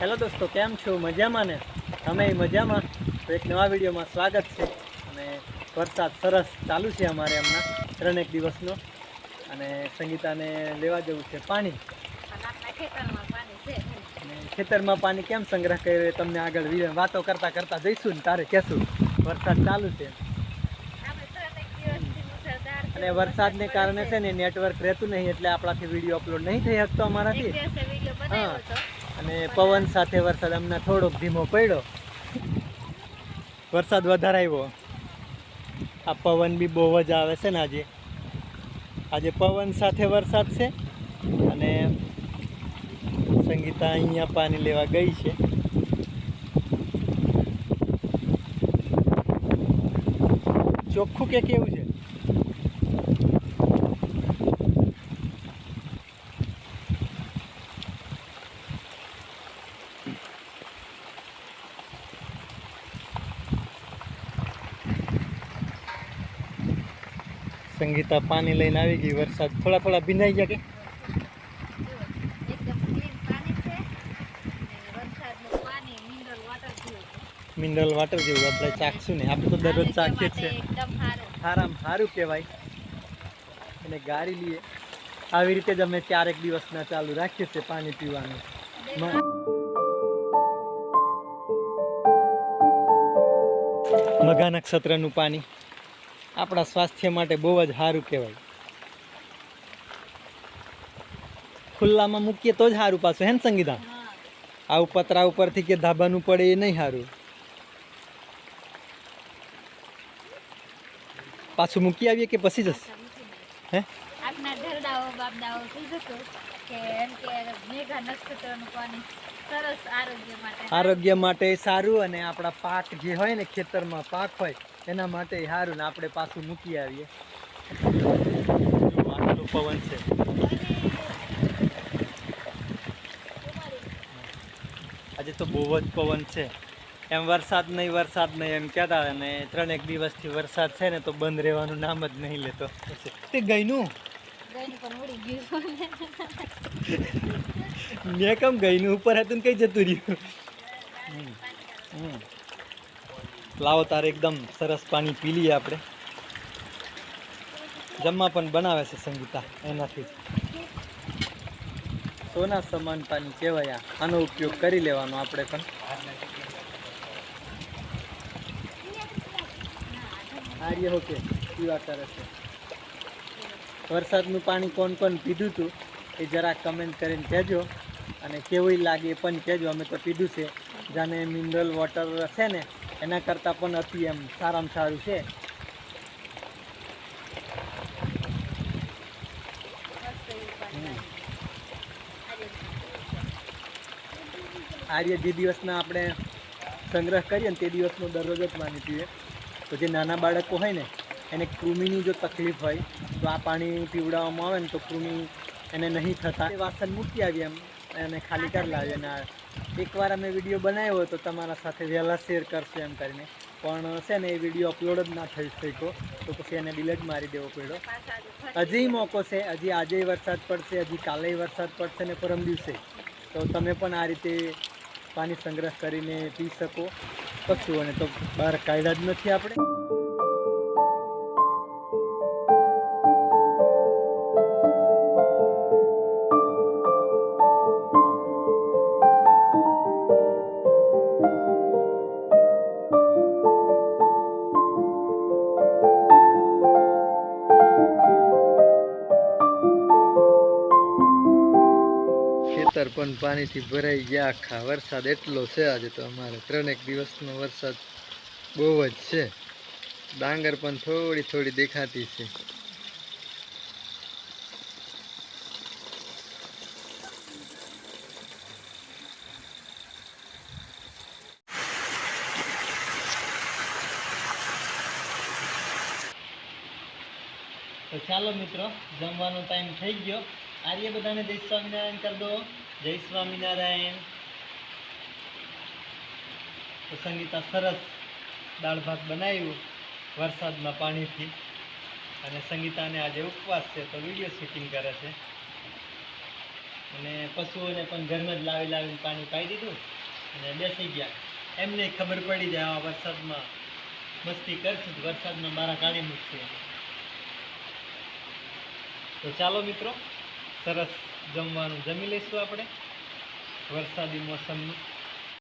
Hello દોસ્તો કેમ છો? મજામાં ને? તમે મજામાં. તો એક નવા વિડીયોમાં સ્વાગત છે. અને વરસાદ સરસ ચાલુ છે અમારે હમણાં ત્રણેક દિવસનો. અને સંગીતાને લેવા જવું છે પાણી. ખેતરમાં પાણી અને ખેતરમાં પાણી કેમ સંગ્રહ કર્યો તમને આગળ વાતો કરતાં કરતાં જઈશું ને તારે કહેશું. વરસાદ ચાલુ છે. અને વરસાદને કારણે છે ને નેટવર્ક રહેતું નહીં એટલે આપણાથી વીડિયો અપલોડ નહીં થઈ શકતો અમારાથી. હા. અને પવન સાથે વરસાદ હમણાં થોડોક ધીમો પડ્યો. વરસાદ વધારે આવ્યો. આ પવન બી બહુ જ આવે છે ને આજે. આજે પવન સાથે વરસાદ છે અને સંગીતા અહીંયા પાણી લેવા ગઈ છે. ચોખ્ખું કે કેવું છે? સંગીતા પાણી લઈને આવી ગઈ વરસાદ થોડા થોડા ભીનાઈ ગયા કે? મિનરલ વોટર જેવું આપણે ચાખશું ને? આપણે તો દરરોજ ચાખીએ જ છે. સારામાં સારું. કહેવાય. અને ગાડી લઈએ. આવી રીતે જ અમે ચારેક દિવસના ચાલુ રાખીએ છીએ પાણી પીવાનું. મઘા નક્ષત્રનું પાણી. આપણા સ્વાસ્થ્ય માટે બહુ જ સારું કહેવાય. ખુલ્લામાં મૂકીએ તો જ સારું પાછું હે ને સંગીતા આવું પતરા ઉપરથી કે ધાબાનું પડે એ નહીં સારું. પાછું મૂકી આવીએ કે પછી જશે. હે? આપના ઘરડાઓ બાપડાઓ કીધું હતું કે એમ કે મેઘા નક્ષત્રનું પાણી સરસ આરોગ્ય માટે આરોગ્ય માટે સારું અને આપણા પાક જે હોય ને ખેતરમાં પાક હોય એના માટે સારું ને આપણે પાછું મૂકી આવીએ. આટલું પવન છે આજે તો બહુ જ પવન છે. એમ વરસાદ નહીં વરસાદ નહીં એમ કહેતા અને ત્રણેક દિવસથી વરસાદ છે ને તો બંધ રહેવાનું નામ જ નહીં લેતો. તે ગઈનું? મેં કેમ ગઈનું ઉપર હતું ને કઈ જતું રહ્યું? લાવો તારે એકદમ સરસ પાણી પી લઈએ આપણે. જમવા પણ બનાવે છે સંગીતા, એનાથી. સોના સમાન પાણી કહેવાય. આનો ઉપયોગ કરી લેવાનો આપણે પણ. આર્ય ઓકે. પીવા કરે છે વરસાદનું પાણી કોણ કોણ પીધું હતું એ જરા કમેન્ટ કરીને કહેજો. અને કેવું લાગે એ પણ કહેજો. અમે તો પીધું છે. જાને મિનરલ વોટર છે ને એના કરતાં પણ અતિ એમ સારામાં સારું છે. આજે જે દિવસના આપણે સંગ્રહ કરીએ ને તે દિવસનો દરરોજ જ માની પીએ તો જે નાના બાળકો હોય ને, એને કૃમિની જો તકલીફ હોય, તો આ પાણી પીવડાવવામાં આવે ને તો કૃમિ એને નહીં થતા. વાસણ મૂકી આવીએ એમ, એને ખાલી કરી લાવીએ અને એકવાર અમે વીડિયો બનાવ્યો તો તમારા સાથે વહેલા શેર કરશે એમ કરીને. પણ છે ને, એ વીડિયો અપલોડ જ ના થઈ શક્યો. તો પછી એને ડિલેટ મારી દેવો પડ્યો. હજી મોકો છે, હજી આજે વરસાદ પડશે, હજી કાલે વરસાદ પડશે ને પરમ દિવસે. તો તમે પણ આ રીતે પાણી સંગ્રહ કરીને પી શકો. કશું અને તો બહાર કાયદા જ નથી આપણે. ખેતર પણ પાણીથી ભરાઈ ગયા આખા. વરસાદ એટલો છે આજે તો અમારે. ત્રણેક દિવસનો વરસાદ બહુ જ છે. ડાંગર પણ થોડી થોડી દેખાતી છે. તો ચાલો મિત્રો, જમવાનો ટાઈમ થઈ ગયો. આર્ય બધાને જય સ્વામિનારાયણ કરી દો. જય સ્વામિનારાયણ. તો સંગીતા સરસ દાળ ભાત બનાવ્યું વરસાદના પાણીથી. અને સંગીતાને આજે ઉપવાસ છે, તો વીડિયો શૂટિંગ કરે છે. અને પશુઓને પણ ઘરમાં જ લાવી લાવીને પાણી પાઈ દીધું. અને બેસી ગયા. એમને ખબર પડી જાય, આ વરસાદમાં મસ્તી કરશું વરસાદમાં મારા કાઢી મૂકશે તો ચાલો મિત્રો, સરસ જમવાનું જમી લઈશું આપણે વરસાદી મોસમ